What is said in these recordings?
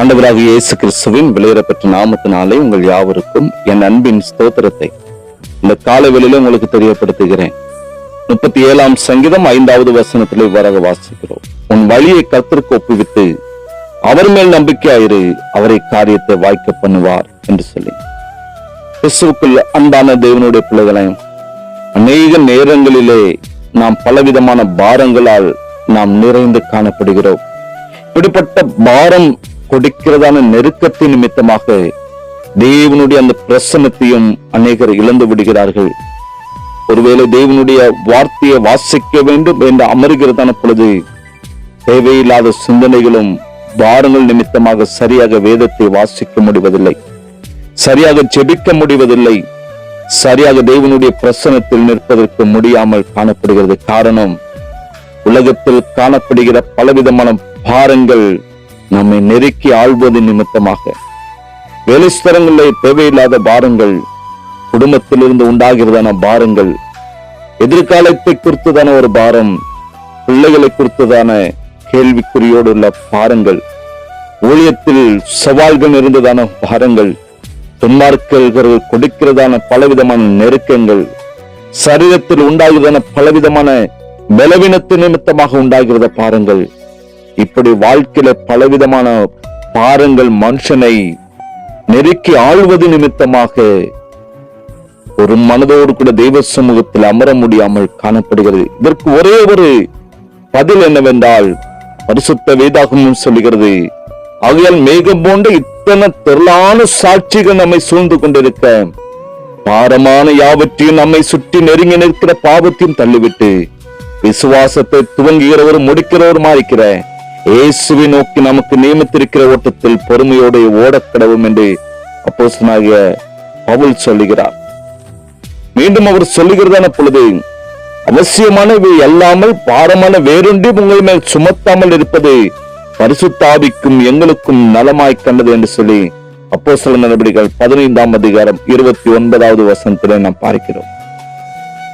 ஆண்டவராக இயேசு கிறிஸ்துவின் வெளியிடப்பட்ட நாமத்தினாலே உங்கள் யாவருக்கும் என் அன்பின் ஸ்தோத்திரத்தை. இந்த காலவெளியில உங்களுக்கு தெரியப்படுத்துகிறேன். முப்பத்தி ஏழாம் சங்கீதம் ஐந்தாவது வசனத்திலே வரக வாசிக்கிறோம். உன் வழியை கத்திற்கு ஒப்புவித்து அவர் மேல் நம்பிக்கையாயிரு அவரை காரியத்தை வாய்க்க பண்ணுவார் என்று சொல்லி. கிறிஸ்துவுக்குள் அன்பான தேவனுடைய பிள்ளைகளையும் அநேக நேரங்களிலே நாம் பலவிதமான பாரங்களால் நாம் நிறைந்து காணப்படுகிறோம். இப்படிப்பட்ட பாரம் கொடுக்கிறதான நெருக்கத்தின் நிமித்தமாக தேவனுடைய அந்த பிரசன்னத்தையும் அநேகர் இழந்து விடுகிறார்கள். ஒருவேளை தேவனுடைய வார்த்தையை வாசிக்க வேண்டும் என்று அமருகிறதான பொழுது தேவையில்லாத சிந்தனைகளும் பாரங்கள் நிமித்தமாக சரியாக வேதத்தை வாசிக்க முடிவதில்லை. சரியாக செபிக்க முடிவதில்லை. சரியாக தேவனுடைய பிரசனத்தில் நிற்பதற்கு முடியாமல் காணப்படுகிறது. காரணம் உலகத்தில் காணப்படுகிற பலவிதமான பாரங்கள் நம்மை நெருக்கி ஆள்வது நிமித்தமாக. வேலைஸ்தலங்களில் தேவையில்லாத பாரங்கள் குடும்பத்திலிருந்து உண்டாகிறதான பாரங்கள் எதிர்காலத்தை குறித்துதான ஒரு பாரம் பிள்ளைகளை குறித்துதான கேள்விக்குறியோடு உள்ள பாரங்கள் ஊழியத்தில் சவால்கள் இருந்ததான பாரங்கள் துன்மார்க்கர்கள் கொடுக்கிறதான பலவிதமான நெருக்கங்கள் சரீரத்தில் உண்டாகிறதான பலவிதமான பலவீனத்து நிமித்தமாக உண்டாகிறத பாருங்கள். இப்படி வாழ்க்கையில பலவிதமான பாரங்கள் மனுஷனை நெருக்கி ஆள்வது நிமித்தமாக ஒரு மனதோடு கூட தெய்வ சமூகத்தில் அமர முடியாமல் காணப்படுகிறது. இதற்கு ஒரே ஒரு பதில் என்னவென்றால் பரிசுத்த வேதாகமும் சொல்லுகிறது ஆகையால் மேகம் போன்ற இத்தனை திரளான சாட்சிகள் நம்மை சூழ்ந்து கொண்டிருக்க பாரமான யாவற்றையும் நம்மை சுற்றி நெருங்கி நிற்கிற பாவத்தையும் தள்ளிவிட்டு விசுவாசத்தை துவங்குகிறவரும் முடிக்கிறவருமா இருக்கிற இயேசுவை நோக்கி நமக்கு நியமித்திருக்கிற ஓட்டத்தில் பொறுமையோடு ஓடக்கடவும் என்று அப்போஸ்தலனாகிய பவுல் சொல்லுகிறார். மீண்டும் அவர் சொல்லுகிறதான பொழுது அவசியமானவை அல்லாமல் பாரமான வேறொன்றி உங்கள் மேல் சுமத்தாமல் இருப்பது பரிசுத்தாவிக்கும் எங்களுக்கும் நலமாய் கண்டது என்று சொல்லி அப்போ சில நடவடிக்கைகள் பதினைந்தாம் அதிகாரம் இருபத்தி ஒன்பதாவது வசனத்திலே நாம் பார்க்கிறோம்.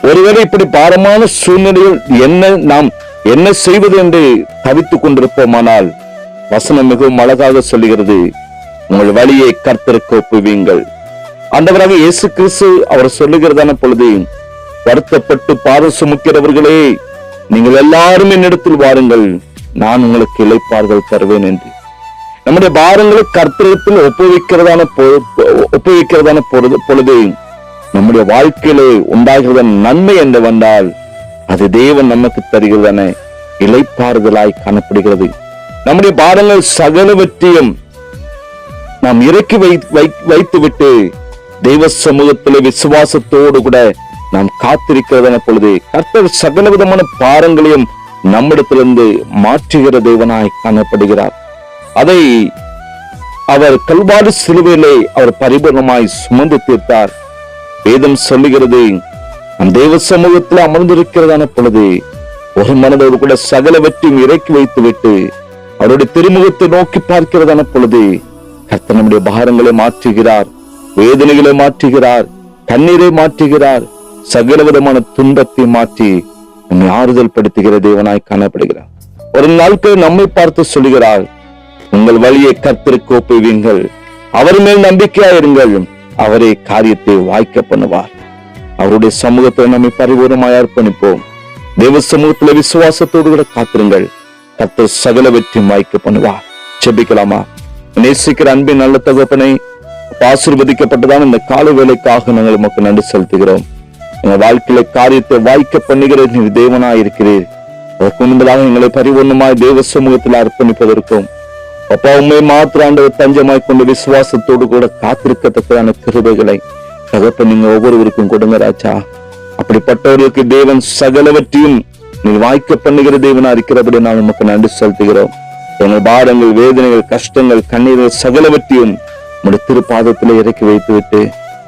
ஒருவேளை இப்படி பாரமான சூழ்நிலையில் என்ன நாம் என்ன செய்வது என்று தவித்துக் கொண்டிருப்போமானால் வசனம் மிகவும் அழகாக சொல்லுகிறது உங்கள் வழியை கர்த்தருக்கு ஒப்புவீங்கள் அந்தவராக இயேசு கிறிஸ்து அவர் சொல்லுகிறதான பொழுது வருத்தப்பட்டு பாதம் சுமக்கிறவர்களே நீங்கள் எல்லாரும் என்னிடத்தில் வாருங்கள் நான் உங்களுக்கு இளைப்பார்கள் தருவேன் என்று. நம்முடைய பாரங்களை கர்த்தகத்தில் ஒப்புவிக்கிறதான ஒப்புவிக்கிறதான பொழுது பொழுது நம்முடைய வாழ்க்கையிலே உண்டாகிறதான நன்மை என்று வந்தால் அது தேவன் நமக்கு தருகிறதான இலைப்பாறுதலாய் காணப்படுகிறது. நம்முடைய பாடங்கள் சகலவற்றையும் நாம் இறக்கி வைத்து வை- வைத்துவிட்டு தெய்வ சமூகத்திலே விசுவாசத்தோடு கூட நாம் காத்திருக்கிறதன பொழுது கர்த்தர் சகல விதமான பாரங்களையும் நம்மிடத்திலிருந்து மாற்றுகிற தேவனாய் காணப்படுகிறார். அதை அவர் கல்வாறு சிலுவையிலே அவர் பரிபூர்ணமாய் சுமந்து தீர்த்தார். வேதம் சொல்லுகிறது. நம் தேவ சமூகத்தில் அமர்ந்திருக்கிறதான பொழுது ஒரு மனதோடு கூட சகலவற்றையும் இறக்கி வைத்துவிட்டு அவருடைய திருமுகத்தை நோக்கி பார்க்கிறதான பொழுது கர்த்தர் நம்முடைய பாரங்களை மாற்றுகிறார் வேதனைகளை மாற்றுகிறார் கண்ணீரை மாற்றுகிறார் சகல விதமான துன்பத்தை மாற்றி நம்மை ஆறுதல் படுத்துகிற தேவனாய் காணப்படுகிறார். ஒரு நாட்கள் நம்மை பார்த்து சொல்லுகிறார் உங்கள் வழியை கர்த்தருக்கு ஒப்புவீங்கள் அவர் மேல் நம்பிக்கையாயிருங்கள். அவரே காரியத்தை வாய்க்க பண்ணுவார். அவருடைய சமூகத்தை நம்மை பரிபூர்ணமாய் அர்ப்பணிப்போம். தேவ சமூகத்துல விசுவாசத்தோடு கூட காத்திருங்கள். கர்த்தர் சகல வெற்றியும் வாய்க்க பண்ணுவார். செபிக்கலாமா நேசிக்கிற அன்பின் நல்ல தகப்பனை ஆசீர்வதிக்கப்பட்டதான இந்த கால வேலைக்காக நாங்கள் உமக்கு நன்றி செலுத்துகிறோம். எங்க வாழ்க்கையில காரியத்தை வாய்க்க பண்ணுகிற நீர் தேவனாய் இருக்கிறீர் அதற்கு முன்பதாக எங்களை பரிபூர்ணமாய் தேவ சமூகத்தில் அர்ப்பணிப்பதற்கும் அப்பா உண்மை மாத்திராண்டு தஞ்சமாய் கொண்டு விசுவாசத்தோடு கூட காத்திருக்கத்தக்கதான கிருபைகளை தகப்ப நீங்க ஒவ்வொருவருக்கும் கொடுங்க ராஜா. அப்படிப்பட்டவர்களுக்கு தேவன் சகலவற்றையும் நீ வாய்க்க பண்ணுகிற தேவனா இருக்கிறபடி நான் உமக்கு நன்றி செலுத்துகிறோம். எங்கள் பாரங்கள் வேதனைகள் கஷ்டங்கள் கண்ணீர்கள் சகலவற்றையும் உடைய திருப்பாதத்தில் இறக்கி வைத்துவிட்டு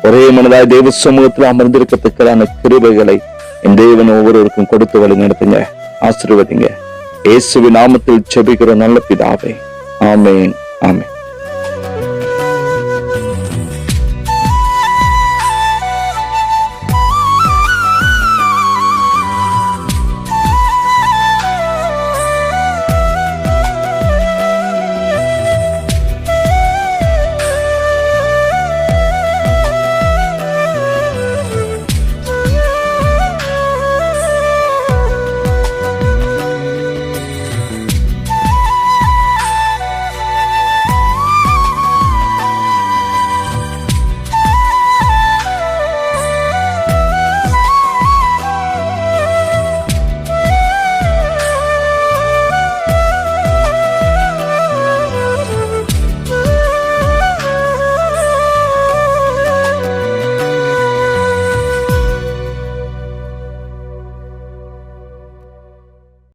ஒரே மனதாய் தேவ சமூகத்தில் அமர்ந்திருக்கத்தக்கதான கிருபைகளை என் தேவன் ஒவ்வொருவருக்கும் கொடுத்து வழி நடத்துங்க ஆசீர்வதிங்க. இயேசுவின் நாமத்தில் செபிக்கிற நல்ல பிதாவை. ஆமென் ஆமென்